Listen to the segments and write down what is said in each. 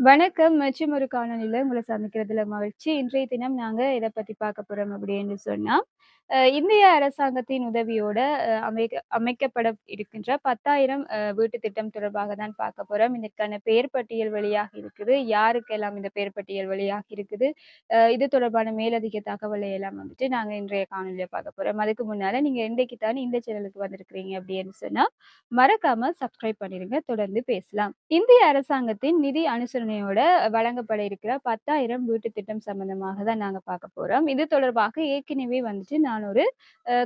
வணக்கம். மற்றும் ஒரு காணொளியில உங்களை சந்திக்கிறதுல மகிழ்ச்சி. இன்றைய தினம் நாங்க இதை பத்தி பார்க்க போறோம் அப்படின்னு சொன்னா, இந்திய அரசாங்கத்தின் உதவியோட அமைக்க அமைக்கப்பட இருக்கின்ற பத்தாயிரம் வீட்டு திட்டம் தொடர்பாக தான் பார்க்க போறோம். இதற்கான பெயர் பட்டியல் வெளியாக இருக்குது. யாருக்கெல்லாம் இந்த பெயர் பட்டியல் வெளியாக இருக்குது. இது தொடர்பான மேலதிக தகவலை எல்லாம் வந்துட்டு நாங்க இன்றைய காணொளியில பார்க்க போறோம். அதுக்கு முன்னால நீங்க இன்றைக்கு தானே இந்த சேனலுக்கு வந்திருக்கிறீங்க அப்படின்னு சொன்னா, மறக்காம சப்ஸ்கிரைப் பண்ணிருங்க. தொடர்ந்து பேசலாம். இந்திய அரசாங்கத்தின் நிதி அனுசரணையோட வழங்கப்பட இருக்கிற 10,000 வீட்டு திட்டம் சம்பந்தமாக தான் நாங்க பார்க்க போறோம். இது தொடர்பாக ஏற்கனவே வந்துட்டு நான் ஒரு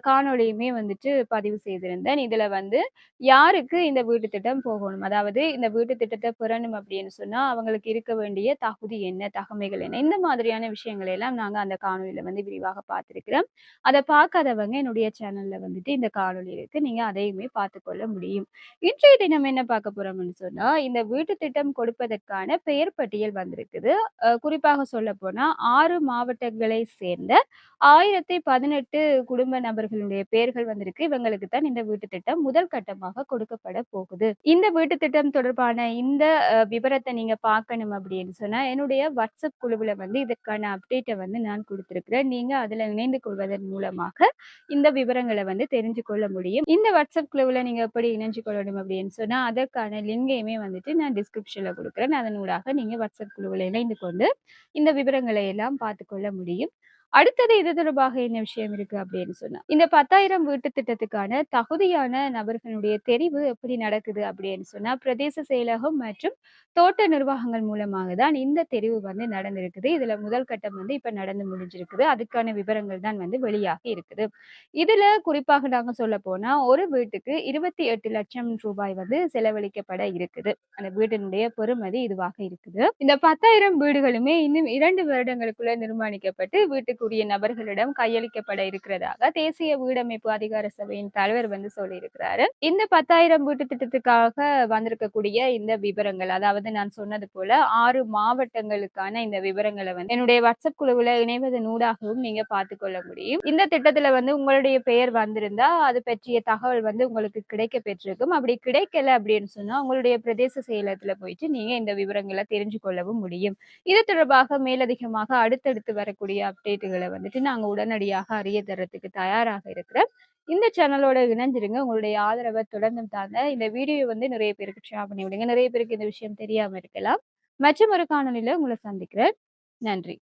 காணொலியுமே வந்துட்டு பதிவு செய்திருந்தேன். இதுல வந்து யாருக்கு இந்த வீட்டு திட்டம் போகணும்? அதாவது இந்த வீட்டு திட்டத்தை பெறணும் அப்படின்னு சொன்னா, அவங்களுக்கு இருக்க வேண்டிய தகுதி என்ன? தகமைகள் என்ன? இந்த மாதிரியான விஷயங்களை எல்லாம் நாங்க அந்த காணொலியில வந்து விரிவாக பார்த்திருக்கிறோம். அதை பார்க்காதவங்க என்னுடைய சேனல்ல வந்துட்டு இந்த காணொலி இருக்கு. நீங்க அதையுமே பார்த்துக்கொள்ள முடியும். இன்றைய தினம் என்ன பார்க்க போறோம்னு சொன்னா, இந்த வீட்டு திட்டம் கொடுப்பதற்கான பெயர் பட்டியல் வந்திருக்குது. குறிப்பாக சொல்ல போனா ஆறு மாவட்டங்களை சேர்ந்த 1018 குடும்ப நபர்களுடைய பெயர்கள் வந்திருக்கு. இவங்களுக்கு தான் இந்த வீட்டு திட்டம் முதல் கட்டமாக கொடுக்கப்பட போகுது. இந்த வீட்டு திட்டம் தொடர்பான இந்த விவரத்தை நீங்க பார்க்கணும் அப்படின்னு சொன்னா, என்னுடைய வாட்ஸ்அப் குழுவுல வந்து இதற்கான அப்டேட்டை வந்து நான் கொடுத்திருக்கிறேன் நீங்க அதுல இணைந்து கொள்வதன் மூலமாக இந்த விவரங்களை வந்து தெரிஞ்சு கொள்ள முடியும். இந்த வாட்ஸ்அப் குழுவுல நீங்க எப்படி இணைஞ்சு கொள்ளணும் அப்படின்னு சொன்னா, அதற்கான லிங்கையுமே வந்துட்டு நான் டிஸ்கிரிப்ஷன்ல அதனூடாக அதனூடாக நீங்க வாட்ஸ்அப் குழுவில் இணைந்து கொண்டு இந்த விவரங்களை எல்லாம் பார்த்துக்கொள்ள முடியும். அடுத்தது இது தொடர்பாக என்ன விஷயம் இருக்கு அப்படின்னு சொன்னா, இந்த 10,000 வீட்டு திட்டத்துக்கான தகுதியான நபர்களுடைய தெரிவு எப்படி நடக்குது அப்படின்னு சொன்னா, பிரதேச செயலகம் மற்றும் தோட்ட நிர்வாகங்கள் மூலமாக தான் இந்த தெரிவு வந்து நடந்திருக்குது. இதுல முதல் கட்டம் வந்து இப்ப நடந்து முடிஞ்சிருக்குது. அதுக்கான விவரங்கள் தான் வந்து வெளியாகி இருக்குது. இதுல குறிப்பாக நாங்க சொல்லப்போனா, ஒரு வீட்டுக்கு 28,00,000 ரூபாய் வந்து செலவழிக்கப்பட இருக்குது. அந்த வீட்டினுடைய பெறுமதி இதுவாக இருக்குது. இந்த 10,000 வீடுகளுமே இன்னும் இரண்டு வருடங்களுக்குள்ள நிர்மாணிக்கப்பட்டு வீட்டுக்கு வீட்டுக்குரிய நபர்களிடம் கையளிக்கப்பட இருக்கிறதாக தேசிய வீடமைப்பு அதிகார சபையின் தலைவர் வந்து சொல்லியிருக்கிறாரு. இந்த 10,000 வீட்டு திட்டத்துக்காக வந்திருக்கக்கூடிய இந்த விவரங்கள், அதாவது நான் சொன்னது போல ஆறு மாவட்டங்களுக்கான இந்த விவரங்களை வந்து என்னுடைய வாட்ஸ்அப் குழுவில் இணைவதன் ஊடாகவும் நீங்க பார்த்துக்கொள்ள முடியும். இந்த திட்டத்துல வந்து உங்களுடைய பெயர் வந்திருந்தா, அது பற்றிய தகவல் வந்து உங்களுக்கு கிடைக்க பெற்றிருக்கும். அப்படி கிடைக்கல அப்படின்னு சொன்னா, உங்களுடைய பிரதேச செயலகத்துல போயிட்டு நீங்க இந்த விவரங்களை தெரிஞ்சு கொள்ளவும் முடியும். இது தொடர்பாக மேலதிகமாக அடுத்தடுத்து வரக்கூடிய அப்டேட்டுகள் வந்துட்டு நாங்க உடனடியாக அறிய தர்றதுக்கு தயாராக இருக்கிறோம். இந்த சேனலோட இணைஞ்சிருங்க. உங்களுடைய ஆதரவை தொடர்ந்து தாங்க. இந்த வீடியோ வந்து நிறைய பேருக்கு ஷேர் பண்ணி விடுங்க. நிறைய பேருக்கு இந்த விஷயம் தெரியாம இருக்கலாம். மற்றும் ஒரு காணொளியில உங்களை சந்திக்கிறேன். நன்றி.